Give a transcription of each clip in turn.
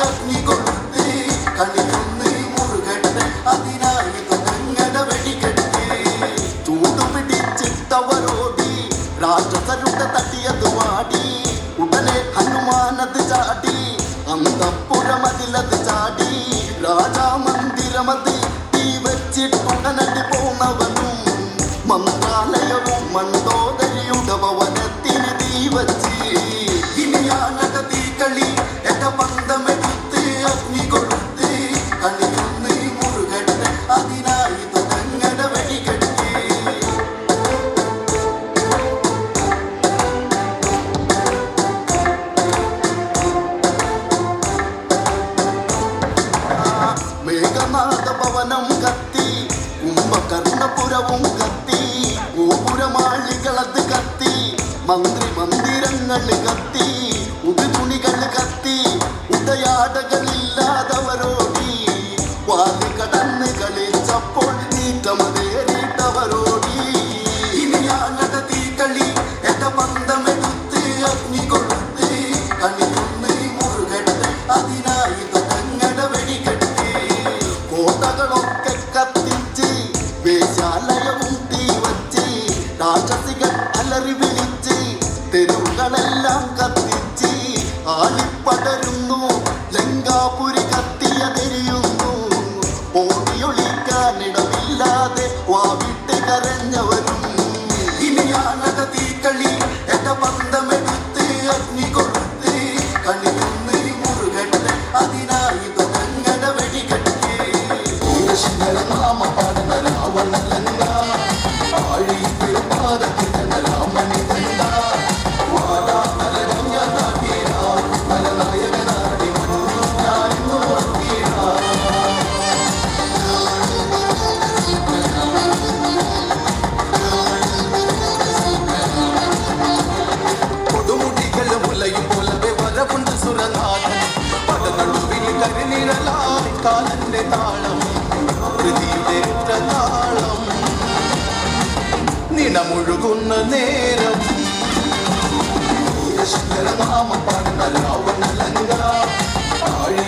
അഗ്നി കൊടുത്ത് കളിയൊന്ന് മുറുകട്ടെ അതിനായി തുടങ്ങട വെടികെട്ട് ചൂടുപിടിച്ചിട്ടവരോടി രാക്ഷസരുടെ തട്ടിയത് വാടി ഉടനെ ഹനുമാനത് ചാടി അന്തപ്പുരമതിലത് ചാടി രാജാമന്ദിരമത് തീ വെച്ചിട്ടുടനടി പോണവനും മന്ത്രാലയവും ഗോപുരമാളികളത് കത്തി. മന്ത്രി മന്ദിരങ്ങൾ കത്തി. ഉടുതുണികൾ കത്തി. ഉടയാടകളില്ലാതവരോടി വാതി കടന്ന് കളിച്ചപ്പോൾ വെടികെട്ട്. കോട്ടകളൊക്കെ കത്തിച്ച് വേശാലയവും രാക്ഷസികൾ അലറി വിളിച്ച് തെരുവുകളെല്ലാം കത്തിച്ച് ആലിപ്പടരുന്നു. ലങ്കാപുരി കത്തിയതെരിയുന്നു. കാലന്റെ താളം കൃതിയുടെ താളം നിണമൊഴുകുന്ന നേരം നാമ പാടുന്ന രാവണലങ്ക ആഴി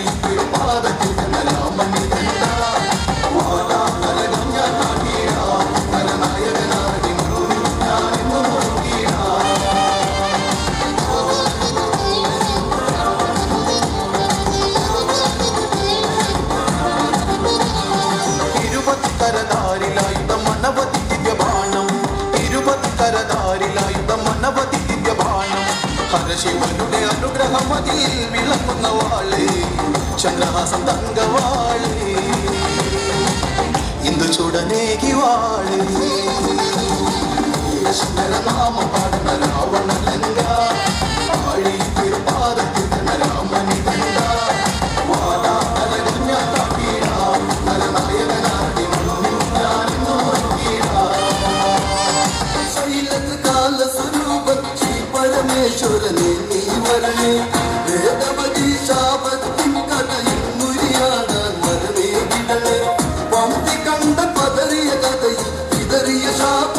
శివుని అనుగ్రహం అది విలమున్న వాళ్ళే చంద్రహాసం తంగవాళ్ళే ఇందు చూడనేకి వాళ్ళే. నామ పాడన రావణలంగా പരമേശ്വരനെ കണ്ട കഥയിൽ ഇതറിയ ശാപം